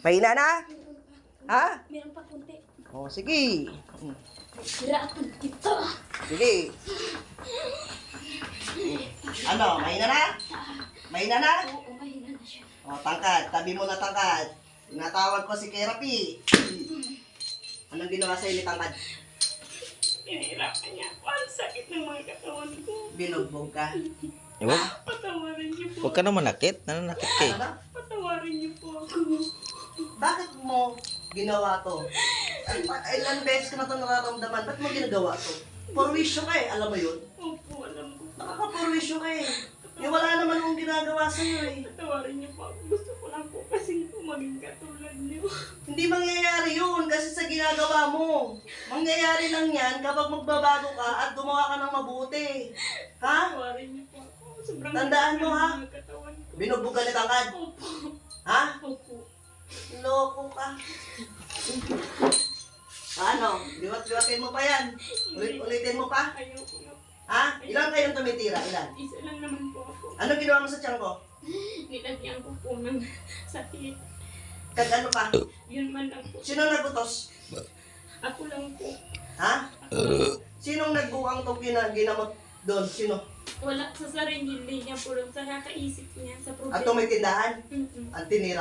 Mahina na? Ha? Meron pa kunti. O, sige. Mm, Sira ako dito. Sige. Ano, mahina na? Mahina na? Oo, mahina na siya. O, tangkad. Tabi mo na tangkad. Tinatawag ko si Kerapi. Anong ginawa sa'yo ni tangkad? Pinahirapan niya ako. Ang sakit ng mga katawan ko. Binugbog ka. Ewan, Patawarin niyo po. huwag ka naman nakit. Nananakit ka eh. Niyo po ako. Bakit mo ginawa to? Ay, pa- ilang beses ka na ito nararamdaman. Ba't mo ginagawa to? Purwisyo ka eh. Alam mo yun? Opo, alam ko. Nakakapurwisyo ka eh. Eh, wala naman akong ginagawa sa'yo eh. Patawarin niyo po ako. Gusto ko lang po kasi po maging katulad niyo. Hindi mangyayari yun kasi sa ginagawa mo. Mangyayari lang yan kapag magbabago ka at gumawa ka ng mabuti. Ha? Patawarin niyo po ako. Sobrang Tandaan mo, ha? mga katawan ko. Ka ni Tangkad. Opo. Ano? Liwat-liwatin mo pa yan. Ulit-ulitin mo pa. Ayoko na. Ha? Ilan kayong tumitira? Ilan? Isa lang naman po ako. Ano ginawa mo sa tiyan ko? Nilagyan ko po ng sakit. Kag ano pa? Yun man lang po. Sino nagutos? Ako lang po. Ha? Sinong nagbuwang tong gina ginamot doon? Sino? Wala sa sarili niya po lang sa kakaisip niya sa At problema. itong may tindahan? Mm-mm. Ang tinira